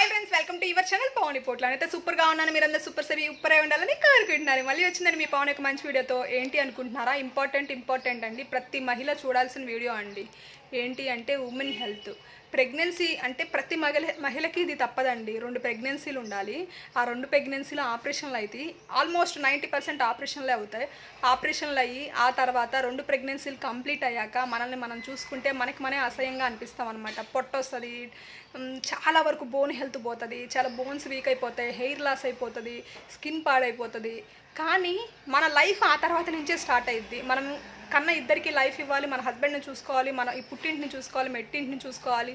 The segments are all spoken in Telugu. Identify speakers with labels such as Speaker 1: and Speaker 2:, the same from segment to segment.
Speaker 1: Hi friends welcome to your channel Pavan Potla అయితే సూపర్గా ఉన్నాను మీరు అందరూ సూపర్ సరి అయి ఉండాలని కోరుకుంటున్నారు మళ్ళీ వచ్చిందని మీ పవన్ యొక్క మంచి వీడియోతో ఏంటి అనుకుంటున్నారా? ఇంపార్టెంట్ ఇంపార్టెంట్ అండి. ప్రతి మహిళ చూడాల్సిన వీడియో అండి. ఏంటి అంటే ఉమెన్ హెల్త్. ప్రెగ్నెన్సీ అంటే ప్రతి మహిళ మహిళకి ఇది తప్పదండి. రెండు ప్రెగ్నెన్సీలు ఉండాలి. ఆ రెండు ప్రెగ్నెన్సీలో ఆపరేషన్లు అయితే ఆల్మోస్ట్ నైంటీ పర్సెంట్ ఆపరేషన్లే అవుతాయి. ఆపరేషన్లు అయ్యి ఆ తర్వాత రెండు ప్రెగ్నెన్సీలు కంప్లీట్ అయ్యాక మనల్ని మనం చూసుకుంటే మనకి మనే అసహ్యంగా అనిపిస్తాం అనమాట పొట్ట వస్తుంది చాలా వరకు బోన్ హెల్త్ పోతుంది చాలా బోన్స్ వీక్ అయిపోతాయి హెయిర్ లాస్ అయిపోతుంది స్కిన్ పాడైపోతుంది. కానీ మన లైఫ్ ఆ తర్వాత నుంచే స్టార్ట్ అయ్యిద్ది మనం కన్నా ఇద్దరికి లైఫ్ ఇవ్వాలి మన హస్బెండ్ని చూసుకోవాలి మన ఈ పుట్టింటిని చూసుకోవాలి మెట్టింటిని చూసుకోవాలి.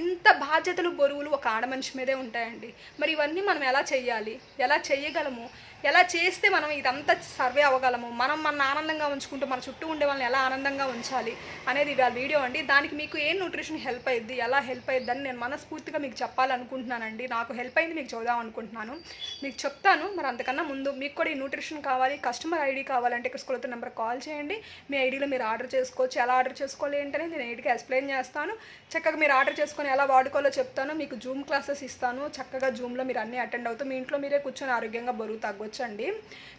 Speaker 1: ఇంత బాధ్యతలు బరువులు ఒక ఆడ మనిషి మీదే ఉంటాయండి. మరి ఇవన్నీ మనం ఎలా చేయాలి ఎలా చేయగలము ఎలా చేస్తే మనం ఇదంతా సర్వే అవ్వగలము? మనం మన ఆనందంగా ఉంచుకుంటూ మన చుట్టూ ఉండే వాళ్ళని ఎలా ఆనందంగా ఉంచాలి అనేది ఇవాళ వీడియో అండి. దానికి మీకు ఏం న్యూట్రిషన్ హెల్ప్ అయ్యింది ఎలా హెల్ప్ అయ్యింది అని నేను మనస్ఫూర్తిగా మీకు చెప్పాలనుకుంటున్నానండి. నాకు హెల్ప్ అయింది మీకు చూద్దాం అనుకుంటున్నాను మీకు చెప్తాను మరి అంతకన్నా ముందు మీకు కూడా ఈ న్యూట్రిషన్ కావాలి కస్టమర్ ఐడి కావాలంటే ఇక్కడ స్కూల్ నెంబర్ కాల్ చేయండి. మీ ఐడిలో మీరు ఆర్డర్ చేసుకోవచ్చు. ఎలా ఆర్డర్ చేసుకోవాలి ఏంటనేది నేను ఐడికి ఎక్స్ప్లెయిన్ చేస్తాను. చక్కగా మీరు ఆర్డర్ చేసుకొని ఎలా వాడుకోవాలో చెప్తాను. మీకు జూమ్ క్లాసెస్ ఇస్తాను. చక్కగా జూమ్లో మీరు అన్నీ అటెండ్ అవుతూ మీ ఇంట్లో మీరే కూర్చొని ఆరోగ్యంగా బరువు తగ్గొచ్చండి.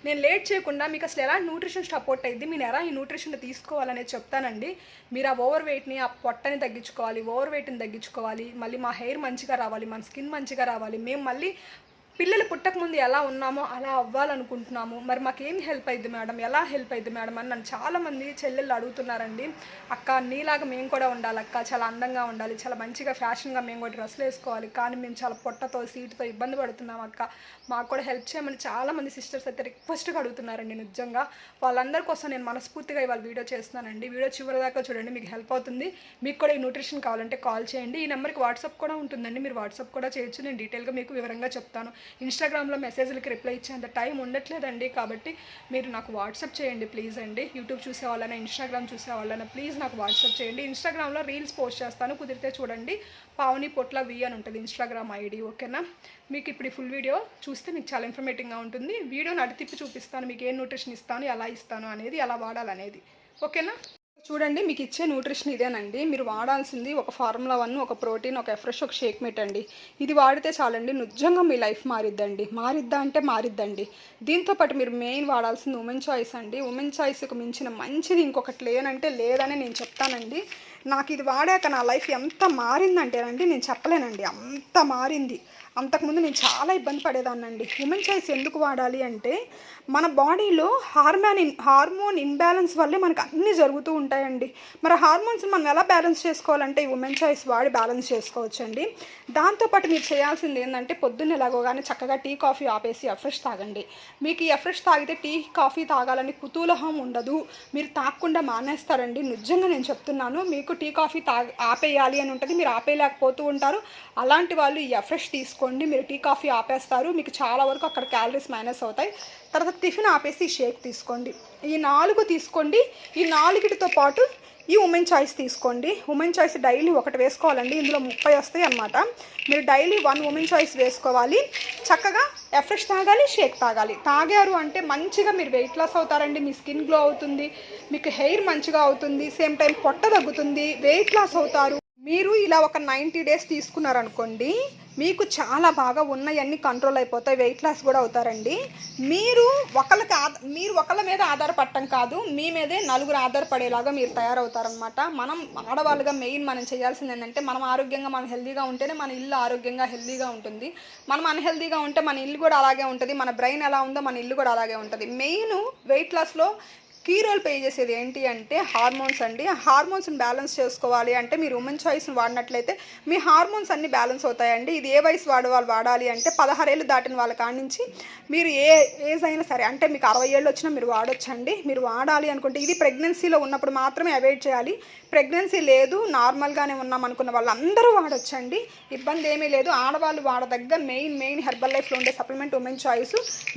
Speaker 1: నేను లేట్ చేయకుండా మీకు అసలు ఎలా న్యూట్రిషన్ సపోర్ట్ అయింది మీరు ఎలా ఈ న్యూట్రిషన్ తీసుకోవాలనేది చెప్తానండి. మీరు ఆ ఓవర్ వెయిట్ని ఆ పొట్టని తగ్గించుకోవాలి ఓవర్ వెయిట్ని తగ్గించుకోవాలి. మళ్ళీ మా హెయిర్ మంచిగా రావాలి మన స్కిన్ మంచిగా రావాలి. మేము మళ్ళీ పిల్లలు పుట్టకముందు ఎలా ఉన్నామో అలా అవ్వాలనుకుంటున్నాము. మరి మాకేం హెల్ప్ అయింది మేడం? ఎలా హెల్ప్ అయింది మేడం అని నన్ను చాలామంది చెల్లెళ్ళు అడుగుతున్నారండి. అక్క నీలాగా మేము కూడా ఉండాలి అక్క. చాలా అందంగా ఉండాలి. చాలా మంచిగా ఫ్యాషన్గా మేము కూడా డ్రెస్సులు వేసుకోవాలి. కానీ మేము చాలా పొట్టతో సీటుతో ఇబ్బంది పడుతున్నాం అక్క. మాకు కూడా హెల్ప్ చేయమని చాలామంది సిస్టర్స్ అయితే రిక్వెస్ట్గా అడుగుతున్నారండి నిజంగా. వాళ్ళందరి కోసం నేను మనస్ఫూర్తిగా ఇవాళ వీడియో చేస్తున్నానండి. వీడియో చివరి దాకా చూడండి మీకు హెల్ప్ అవుతుంది. మీకు కూడా ఈ న్యూట్రిషన్ కావాలంటే కాల్ చేయండి. ఈ నెంబర్కి వాట్సాప్ కూడా ఉంటుందండి. మీరు వాట్సాప్ కూడా చేయొచ్చు. నేను డీటెయిల్గా మీకు వివరంగా చెప్తాను. ఇన్స్టాగ్రామ్లో మెసేజ్లకి రిప్లై ఇచ్చేంత టైం ఉండట్లేదండి. కాబట్టి మీరు నాకు వాట్సాప్ చేయండి ప్లీజ్ అండి. యూట్యూబ్ చూసే వాళ్ళైనా ఇన్స్టాగ్రామ్ చూసే వాళ్ళైనా ప్లీజ్ నాకు వాట్సాప్ చేయండి. ఇన్స్టాగ్రామ్లో రీల్స్ పోస్ట్ చేస్తాను. కుదిరితే చూడండి. పావని పొట్ల వి అని ఉంటుంది ఇన్స్టాగ్రామ్ ఐడి ఓకేనా మీకు ఇప్పుడు ఫుల్ వీడియో చూస్తే మీకు చాలా ఇన్ఫర్మేటివ్గా ఉంటుంది. వీడియోని నడితిప్పి తిప్పి చూపిస్తాను. మీకు ఏం న్యూట్రిషన్ ఇస్తాను ఎలా ఇస్తాను అనేది ఎలా వాడాలనేది. ఓకేనా చూడండి మీకు ఇచ్చే న్యూట్రిషన్ ఇదేనండి. మీరు వాడాల్సింది ఒక ఫార్ములా వన్ ఒక ప్రోటీన్ ఒక ఎఫ్రెష్ ఒక షేక్ మీట్ అండి. ఇది వాడితే చాలండి నిజంగా మీ లైఫ్ మారిద్దండి. మారిద్దా అంటే మారిద్దండి. దీంతో పాటు మీరు మెయిన్ వాడాల్సింది ఉమెన్ చాయిస్ అండి. ఉమెన్ చాయిస్కి మించిన మంచిది ఇంకొకటి లేనంటే లేదని నేను చెప్తానండి. నాకు ఇది వాడాక నా లైఫ్ ఎంత మారిందంటేనండి నేను చెప్పలేనండి. అంత మారింది. అంతకుముందు నేను చాలా ఇబ్బంది పడేదాన్నండి. ఉమెన్ చాయిస్ ఎందుకు వాడాలి అంటే మన బాడీలో హార్మోన్ ఇన్ హార్మోన్ ఇన్బ్యాలెన్స్ వల్లే మనకు అన్నీ జరుగుతూ ఉంటాయండి. మరి హార్మోన్స్ మనం ఎలా బ్యాలెన్స్ చేసుకోవాలంటే ఈ ఉమెన్ చాయిస్ వాడి బ్యాలెన్స్ చేసుకోవచ్చండి. దాంతోపాటు మీరు చేయాల్సింది ఏంటంటే పొద్దున్న ఎలాగోగానే చక్కగా టీ కాఫీ ఆపేసి ఎఫ్రెష్ తాగండి. మీకు ఈ ఎఫ్రెష్ తాగితే టీ కాఫీ తాగాలని కుతూహలం ఉండదు. మీరు తాగకుండా మానేస్తారండి. నిజంగా నేను చెప్తున్నాను మీకు టీ కాఫీ తా ఆపేయాలి అని ఉంటుంది. మీరు ఆపేయలేకపోతూ ఉంటారు. అలాంటి వాళ్ళు ఈ ఎఫ్రెష్ తీసుకోండి మీరు టీ కాఫీ ఆపేస్తారు మీకు చాలా వరకు అక్కడ క్యాలరీస్ మైనస్ అవుతాయి. తర్వాత టిఫిన్ ఆపేసి ఈ షేక్ తీసుకోండి. ఈ నాలుగు తీసుకోండి. ఈ నాలుగిటితో పాటు ఈ ఉమెన్ చాయిస్ తీసుకోండి. ఉమెన్ చాయిస్ డైలీ ఒకటి వేసుకోవాలండి ఇందులో ముప్పై వస్తాయి అన్నమాట. మీరు డైలీ వన్ ఉమెన్ చాయిస్ వేసుకోవాలి. చక్కగా ఎఫ్రెష్ తాగాలి షేక్ తాగాలి. తాగారు అంటే మంచిగా మీరు వెయిట్ లాస్ అవుతారండి మీ స్కిన్ గ్లో అవుతుంది మీకు హెయిర్ మంచిగా అవుతుంది సేమ్ టైం పొట్ట తగ్గుతుంది వెయిట్ లాస్ అవుతారు. మీరు ఇలా ఒక నైంటీ డేస్ తీసుకున్నారనుకోండి మీకు చాలా బాగా ఉన్నవన్నీ కంట్రోల్ అయిపోతాయి వెయిట్ లాస్ కూడా అవుతారండి. మీరు ఒకళ్ళకి మీరు ఒకళ్ళ మీద ఆధారపడటం కాదు మీ మీదే నలుగురు ఆధారపడేలాగా మీరు తయారవుతారనమాట మనం ఆడవాళ్ళుగా మెయిన్ మనం చేయాల్సింది ఏంటంటే మనం ఆరోగ్యంగా మనం హెల్దీగా ఉంటేనే మన ఇల్లు ఆరోగ్యంగా హెల్దీగా ఉంటుంది. మనం అన్హెల్దీగా ఉంటే మన ఇల్లు కూడా అలాగే ఉంటుంది. మన బ్రెయిన్ ఎలా ఉందో మన ఇల్లు కూడా అలాగే ఉంటుంది. మెయిన్ వెయిట్ లాస్లో కీ రోల్ ప్లే చేసేది ఏంటి అంటే హార్మోన్స్ అండి. ఆ హార్మోన్స్ని బ్యాలెన్స్ చేసుకోవాలి అంటే మీరు ఉమెన్ చాయిస్ని వాడినట్లయితే మీ హార్మోన్స్ అన్ని బ్యాలెన్స్ అవుతాయండి. ఇది ఏ వయసు వాడు వాళ్ళు వాడాలి అంటే పదహారేళ్ళు దాటిన వాళ్ళ కాడి నుంచి మీరు ఏ ఏజ్ అయినా సరే అంటే మీకు అరవై ఏళ్ళు వచ్చినా మీరు వాడొచ్చండి. మీరు వాడాలి అనుకుంటే ఇది ప్రెగ్నెన్సీలో ఉన్నప్పుడు మాత్రమే అవాయిడ్ చేయాలి. ప్రెగ్నెన్సీ లేదు నార్మల్గానే ఉన్నాం అనుకున్న వాళ్ళందరూ వాడొచ్చండి. ఇబ్బంది ఏమీ లేదు. ఆడవాళ్ళు వాడదగ్గ మెయిన్ మెయిన్ హెర్బల్ లైఫ్లో ఉండే సప్లిమెంట్ ఉమెన్ చాయిస్.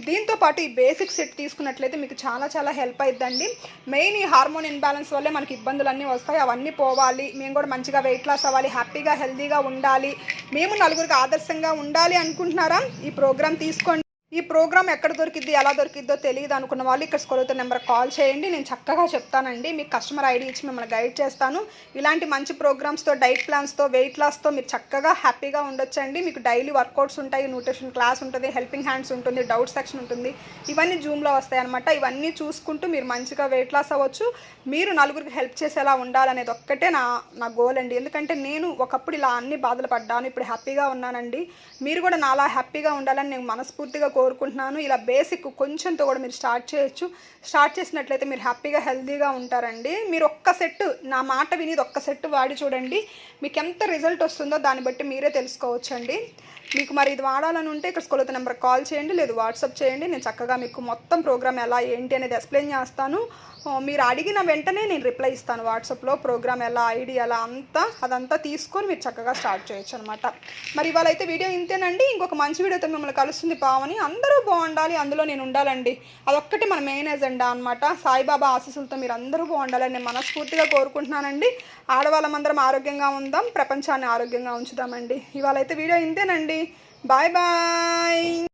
Speaker 1: దీంతో పాటు ఈ బేసిక్ సెట్ తీసుకున్నట్లయితే మీకు చాలా చాలా హెల్ప్ అవుతుందండి మెయిన్ ఈ హార్మోన్ ఇన్బ్యాలెన్స్ వల్లే మనకి ఇబ్బందులన్నీ వస్తాయి. అవన్నీ పోవాలి. మేము కూడా మంచిగా వెయిట్ లాస్ అవ్వాలి. హ్యాపీగా హెల్తీగా ఉండాలి. మేము నలుగురికి ఆదర్శంగా ఉండాలి అనుకుంటున్నారా? ఈ ప్రోగ్రామ్ తీసుకోండి. ఈ ప్రోగ్రామ్ ఎక్కడ దొరికిద్ది ఎలా దొరికిద్దో తెలియదు అనుకున్న వాళ్ళు ఇక్కడ స్కూల్తో నెంబర్ కాల్ చేయండి. నేను చక్కగా చెప్తానండి. మీకు కస్టమర్ ఐడి ఇచ్చి మిమ్మల్ని గైడ్ చేస్తాను. ఇలాంటి మంచి ప్రోగ్రామ్స్తో డైట్ ప్లాన్స్తో వెయిట్ లాస్తో మీరు చక్కగా హ్యాపీగా ఉండొచ్చండి. మీకు డైలీ వర్కౌట్స్ ఉంటాయి న్యూట్రిషన్ క్లాస్ ఉంటుంది హెల్పింగ్ హ్యాండ్స్ ఉంటుంది డౌట్ సెక్షన్ ఉంటుంది. ఇవన్నీ జూమ్లో వస్తాయి అనమాట ఇవన్నీ చూసుకుంటూ మీరు మంచిగా వెయిట్ లాస్ అవ్వచ్చు. మీరు నలుగురికి హెల్ప్ చేసేలా ఉండాలనేది ఒక్కటే నా నా గోల్ అండి. ఎందుకంటే నేను ఒకప్పుడు ఇలా అన్ని బాధలు పడ్డాను ఇప్పుడు హ్యాపీగా ఉన్నానండి. మీరు కూడా నాలా హ్యాపీగా ఉండాలని నేను మనస్ఫూర్తిగా కోరుకుంటున్నాను. ఇలా బేసిక్ కొంచెంతో కూడా మీరు స్టార్ట్ చేయొచ్చు. స్టార్ట్ చేసినట్లయితే మీరు హ్యాపీగా హెల్తీగా ఉంటారండి. మీరు ఒక్క సెట్ నా మాట విని ఇది ఒక్క సెట్ వాడి చూడండి. మీకు ఎంత రిజల్ట్ వస్తుందో దాన్ని బట్టి మీరే తెలుసుకోవచ్చండి. మీకు మరి ఇది వాడాలని ఉంటే ఇక్కడ స్కూల్ నెంబర్ కాల్ చేయండి లేదు వాట్సాప్ చేయండి. నేను చక్కగా మీకు మొత్తం ప్రోగ్రామ్ ఎలా ఏంటి అనేది ఎక్స్ప్లెయిన్ చేస్తాను. మీరు అడిగిన వెంటనే నేను రిప్లై ఇస్తాను. వాట్సాప్లో ప్రోగ్రామ్ ఎలా ఐడి ఎలా అంతా అదంతా తీసుకొని మీరు చక్కగా స్టార్ట్ చేయొచ్చు అనమాట మరి ఇవాళ అయితే వీడియో ఇంతేనండి. ఇంకొక మంచి వీడియోతో మిమ్మల్ని కలుస్తుంది పావని అందరూ బాగుండాలి అందులో నేను ఉండాలండి. అదొక్కటి మన మెయిన్ ఎజెండా అనమాట సాయిబాబా ఆశీస్సులతో మీరు అందరూ బాగుండాలని నేను మనస్ఫూర్తిగా కోరుకుంటున్నానండి. ఆడవాళ్ళమందరం ఆరోగ్యంగా ఉందాం ప్రపంచాన్ని ఆరోగ్యంగా ఉంచుదామండి. ఇవాళ అయితే వీడియో ఇంతేనండి. Bye bye